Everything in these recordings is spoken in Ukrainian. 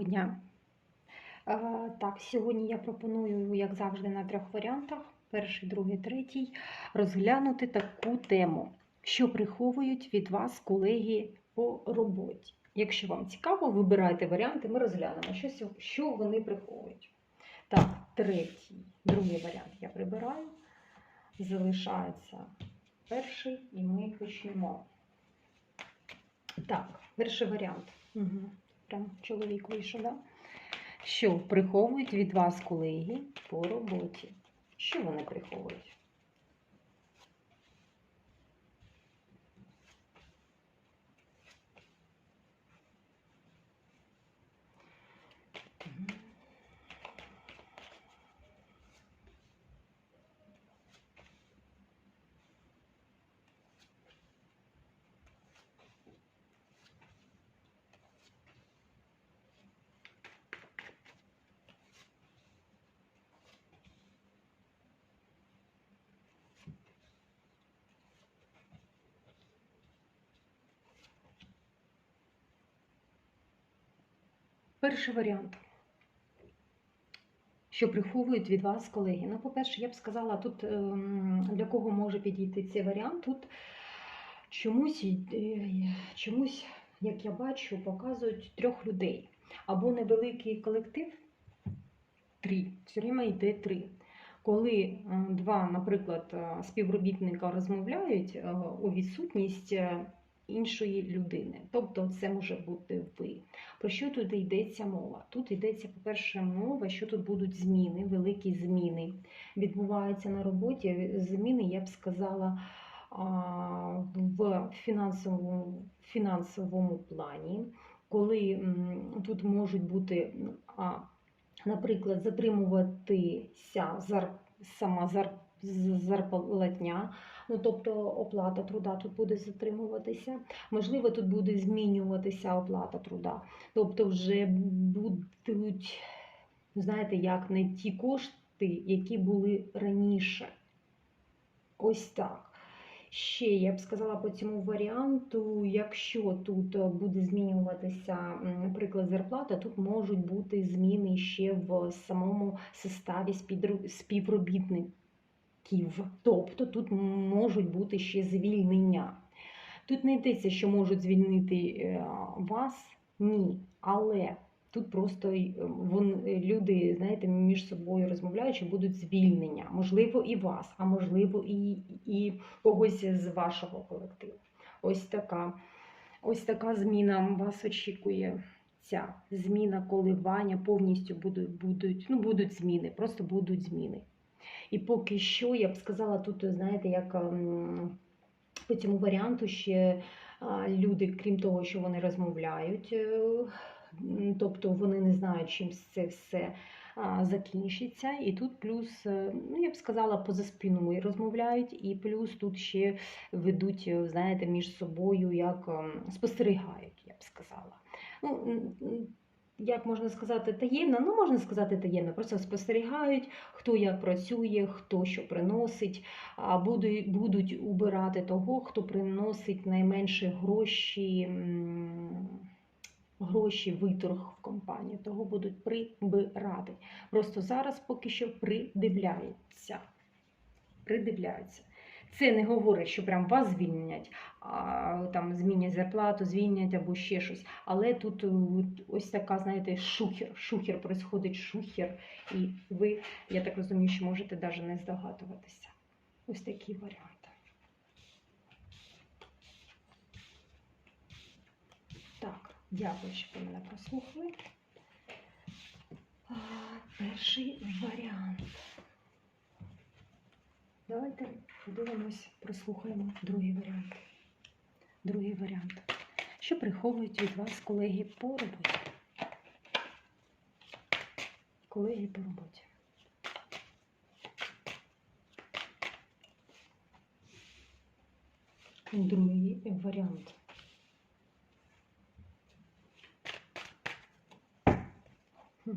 Доброго дня. Е, Так, сьогодні я пропоную, як завжди, на трьох варіантах: перший, другий, третій, розглянути таку тему, що приховують від вас колеги по роботі. Якщо вам цікаво, вибирайте варіанти, ми розглянемо, що, що вони приховують. Так, третій, другий варіант я прибираю. Залишається перший, і ми почнемо. Так, перший варіант. Угу. Чоловік вийшов, да? Що приховують від вас колеги по роботі? Що вони приховують? Перший варіант. Що приховують від вас колеги? Ну, по-перше, я б сказала, тут ем, для кого може підійти цей варіант, тут чомусь, е, чомусь, як я бачу, показують трьох людей. Або невеликий колектив, три, все время йде три. Коли два, наприклад, е, співробітника розмовляють е, у відсутність іншої людини. Тобто це може бути ви. Про що тут йдеться мова? Тут йдеться, по-перше, мова, що тут будуть зміни, великі зміни. Відбуваються на роботі. Зміни, я б сказала, в фінансовому, фінансовому плані, коли тут можуть бути, наприклад, затримуватися зар, сама зар, зарплатня, ну тобто оплата труда тут буде затримуватися. Можливо, тут буде змінюватися оплата труда. Тобто вже будуть, знаєте, як не ті кошти, які були раніше. Ось так. Ще я б сказала по цьому варіанту, якщо тут буде змінюватися, наприклад, зарплата, тут можуть бути зміни ще в самому составі спідру- співробітників. Тобто тут можуть бути ще звільнення. Тут не йдеться, що можуть звільнити е, вас, ні. Але тут просто е, е, люди, знаєте, між собою розмовляючи, будуть звільнення. Можливо, і вас, а можливо, і, і когось з вашого колективу. Ось така, ось така зміна вас очікує. Ця зміна коливання повністю будуть, будуть, ну, будуть зміни, просто будуть зміни. І поки що, я б сказала, тут, знаєте, як по цьому варіанту ще люди, крім того, що вони розмовляють, е, тобто вони не знають, чим це все закінчиться. І тут плюс, е, ну я б сказала, поза спиною розмовляють, і плюс тут ще ведуть, е, знаєте, між собою, як спостерігають, я б сказала. Ну, як можна сказати, таємно, ну можна сказати таємно, просто спостерігають, хто як працює, хто що приносить, а будуть, будуть убирати того, хто приносить найменше гроші, гроші виторг в компанію. Того будуть прибирати. Просто зараз поки що придивляються. Придивляються. Це не говорить, що прям вас звільнять, а, там змінять зарплату, звільнять або ще щось. Але тут е, ось така, знаєте, шухер, шухер, происходить шухер, і ви, я так розумію, що можете навіть не здогадуватися. Ось такі варіанти. Так, дякую, що ви мене прослухали. Перший варіант. Давайте подивимось, прослухаємо другий варіант. Другий варіант. Що приховують від вас колеги по роботі? Колеги по роботі. Другий варіант. Хм.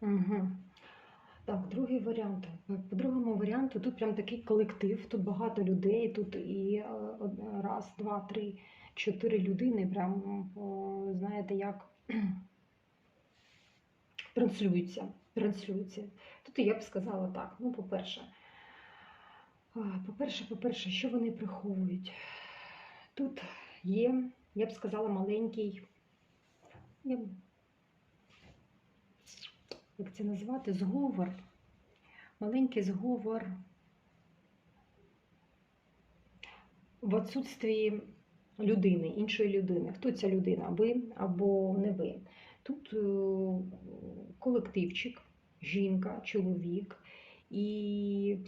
Угу. Так, другий варіант. По другому варіанту тут прям такий колектив, тут багато людей, тут і е, раз, два, три, чотири людини. Прям знаєте, як транслюються. транслюються. Тут я б сказала так. Ну, по-перше, по-перше, по-перше, що вони приховують? Тут є, я б сказала, маленький. Як це назвати, зговор, маленький зговор в отсутстві людини, іншої людини. Хто ця людина? Ви або не ви. Тут е, колективчик, жінка, чоловік. І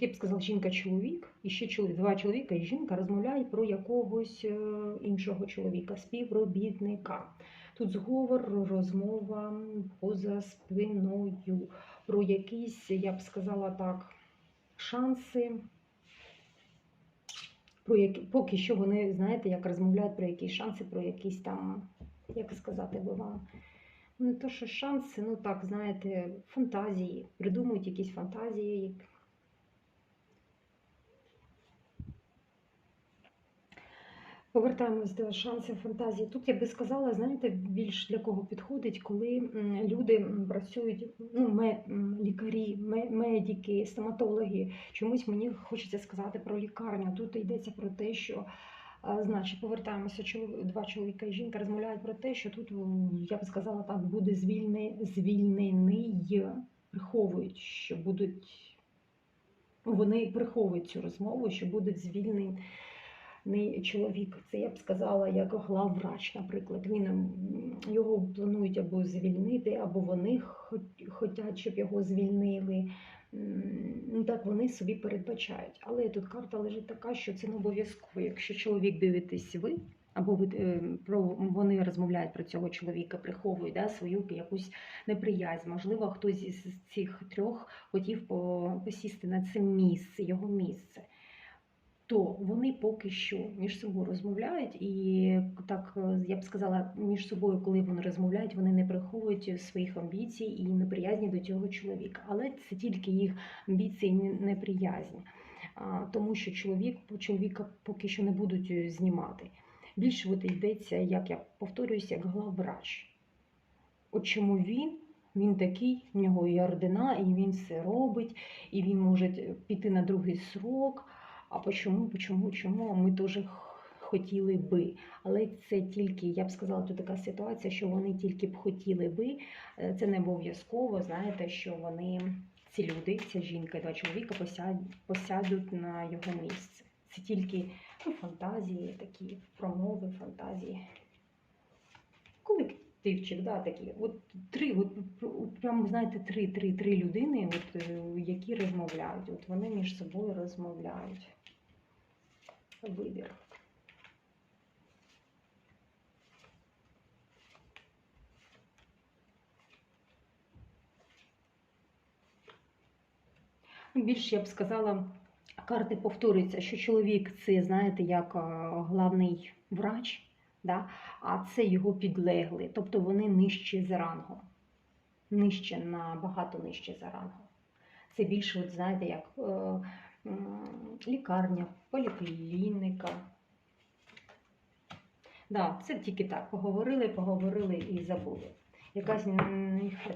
я б сказала, жінка-чоловік, і ще чоловік, два чоловіка і жінка розмовляють про якогось е, іншого чоловіка, співробітника. Тут зговор, розмова поза спиною, про якісь, я б сказала так, шанси. Про які, поки що вони, знаєте, як розмовляють про якісь шанси, про якісь там, як сказати би вам, не то, що шанси, ну так, знаєте, фантазії, придумують якісь фантазії. як- Повертаємось до шансів фантазії. Тут я би сказала, знаєте, більш для кого підходить, коли люди працюють, ну, ме, лікарі, ме, медики, стоматологи. Чомусь мені хочеться сказати про лікарню. Тут йдеться про те, що Значить, повертаємося, два чоловіка і жінка розмовляють про те, що тут, я б сказала так, буде звільне, звільнений, приховують, що будуть, вони приховують цю розмову, що будуть звільнені не чоловік. Це я б сказала, як главврач, наприклад. Він його планують або звільнити, або вони хочуть, щоб його звільнили. Ну так вони собі передбачають. Але тут карта лежить така, що це не обов'язково. Якщо чоловік дивитесь ви, або ви е, про вони розмовляють про цього чоловіка, приховують да, свою якусь неприязнь. Можливо, хтось із цих трьох хотів посісти на це місце, його місце то вони поки що між собою розмовляють, і так е, я б сказала, між собою, коли вони розмовляють, вони не приховують своїх амбіцій і неприязні до цього чоловіка. Але це тільки їх амбіції, і не- неприязнь, А, тому що чоловік чоловіка поки що не будуть е, знімати. Більше от йдеться, як я повторююся, як главврач. От чому він? Він такий, в нього і ордена, і він все робить, і він може піти на другий срок. А почому, почому, чому ми х- хотіли би. Але це тільки, я б сказала, тут така ситуація, що вони тільки б хотіли би. Е, Це не обов'язково, знаєте, що вони, ці люди, ця жінка і два чоловіка посядуть, на його місце. Це тільки ну, фантазії, такі промови, фантазії. Колективчик, да, такі. От три, от, от прямо знаєте, три, три, три людини, от, е, які розмовляють. От вони між собою розмовляють. Вибір. Більше я б сказала, карти повторюються, що чоловік це, знаєте, як е, главний врач, да? а це його підлегли, тобто вони нижче за рангом. Нижче, набагато нижче за рангом. Це більше, от, знаєте, як е, лікарня, поліклініка. Да, це тільки так. Поговорили, поговорили і забули. Якась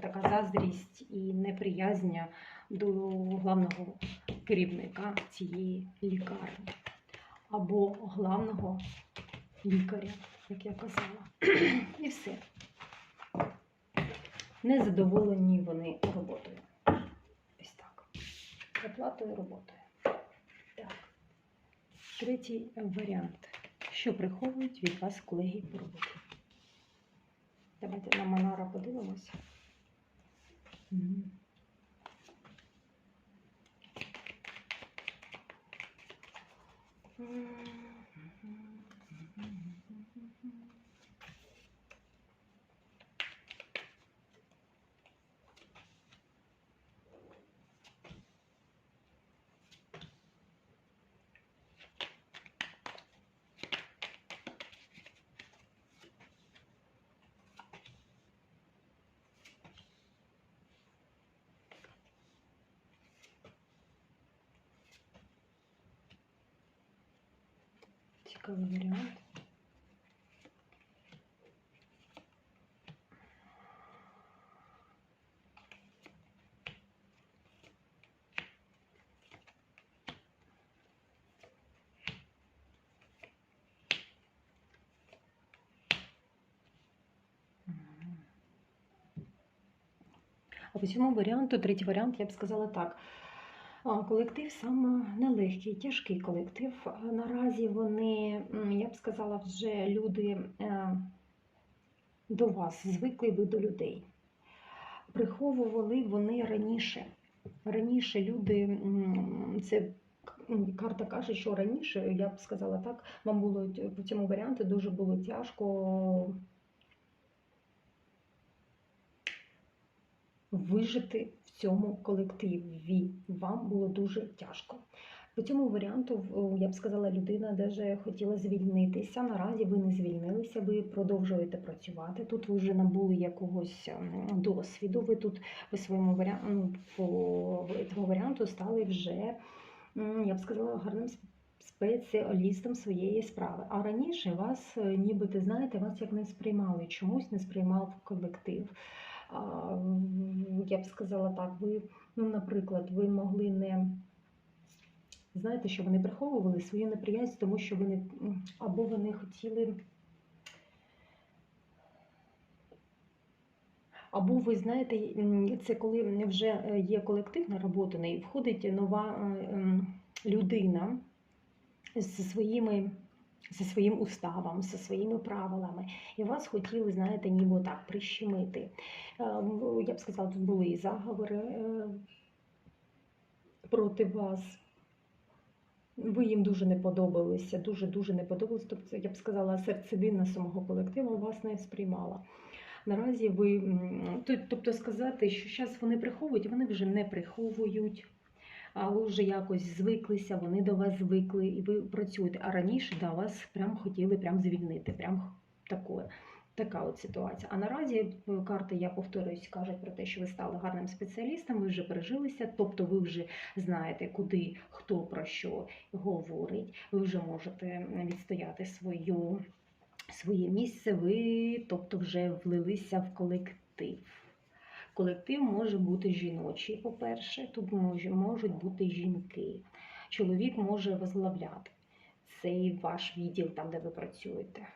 така заздрість і неприязня до главного керівника цієї лікарні або главного лікаря, як я казала. І все. Незадоволені вони роботою. Ось так. Оплатою роботою. Третій варіант. Що приховують від вас колеги по роботі? Давайте на Монара подивимось. Mm. Цікавий варіант. Мгм. А по цьому варіанту, третій варіант, я б сказала так. Колектив саме нелегкий, тяжкий колектив. Наразі вони, я б сказала, вже люди е, до вас звикли ви до людей. Приховували вони раніше. Раніше люди, це м, карта каже, що раніше, я б сказала так, вам було т- по цьому варіанту дуже було тяжко вижити в цьому колективі. Вам було дуже тяжко. По цьому варіанту, я б сказала, людина даже хотіла звільнитися. Наразі ви не звільнилися, ви продовжуєте працювати. Тут ви вже набули якогось ем, досвіду. Ви тут по своєму варіанту, цьому варіанту стали вже, я б сказала, гарним спеціалістом своєї справи. А раніше вас, е, ніби знаєте, вас як не сприймали, чомусь не сприймав колектив. Я б сказала так, ви, ну, наприклад, ви могли не знаєте, що вони приховували свою неприязнь, тому що вони або вони хотіли. Або ви знаєте, це коли вже е, є колектив наработаний, входить нова е, людина зі своїми, зі своїм уставом, зі своїми правилами, і вас хотіли, знаєте, ніби так прищемити. Е, Я б сказала, тут були і заговори е, проти вас. Ви їм дуже не подобалися, дуже-дуже не подобалися. Тобто, я б сказала, серцевина самого колективу вас не сприймала. Наразі ви, тобто сказати, що зараз вони приховують, вони вже не приховують, ви вже якось звиклися, вони до вас звикли, і ви працюєте. А раніше да, вас прям хотіли прям звільнити, прям таке. Така от ситуація. А наразі е, карти, я повторююсь, кажуть про те, що ви стали гарним спеціалістом, ви вже пережилися, тобто ви вже знаєте, куди хто про що говорить. Ви вже можете відстояти свою, своє місце, ви тобто вже влилися в колектив. Колектив може бути жіночий, по-перше, тут можуть бути жінки. Чоловік може возглавляти цей ваш відділ, там, де ви працюєте.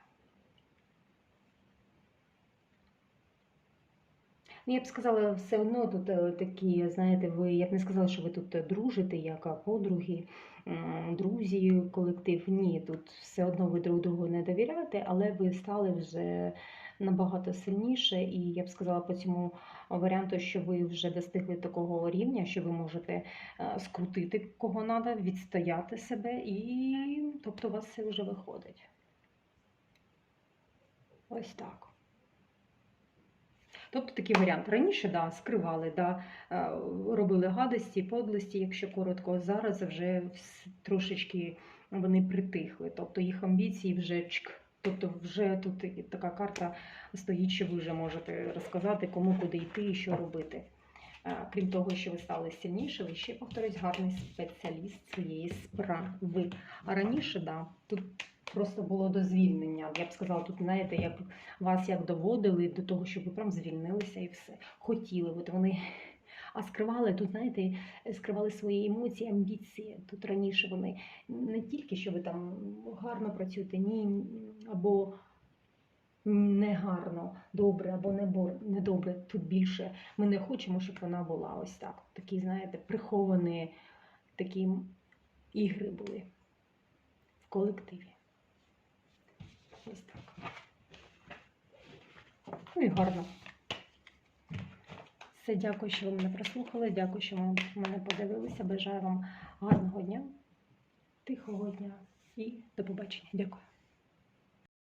Ну, я б сказала, все одно тут е, такі, знаєте, ви, я б не сказала, що ви тут е, дружите, як подруги, друзі, колектив. Ні, тут все одно ви друг другу не довіряєте, але ви стали вже набагато сильніше. І я б сказала по цьому варіанту, що ви вже достигли такого рівня, що ви можете е, скрутити кого треба, відстояти себе, і тобто у вас все вже виходить. Ось так. Тобто такий варіант. Раніше да, скривали, да, е, робили гадості, подлості, якщо коротко. Зараз вже трошечки вони притихли. Тобто їх амбіції вже чк. Тобто вже тут така карта стоїть, що ви вже можете розказати, кому куди йти і що робити. Е, Крім того, що ви стали сильніше, ви ще повторюсь, гарний спеціаліст своєї справи. А раніше, да, тут просто було до звільнення. Я б сказала, тут знаєте, як вас як доводили до того, щоб ви прям звільнилися і все. Хотіли, от вони. А скривали тут, знаєте, скривали свої емоції, амбіції. Тут раніше вони не тільки що ви там гарно працюєте, ні, або не гарно, добре, або не бо- не добре. Тут більше ми не хочемо, щоб вона була ось так. Такі, знаєте, приховані такі ігри були в колективі. Ось так. Ну і гарно. Все, дякую, що ви мене прослухали. Дякую, що ви мене подивилися. Бажаю вам гарного дня, тихого дня і до побачення. Дякую.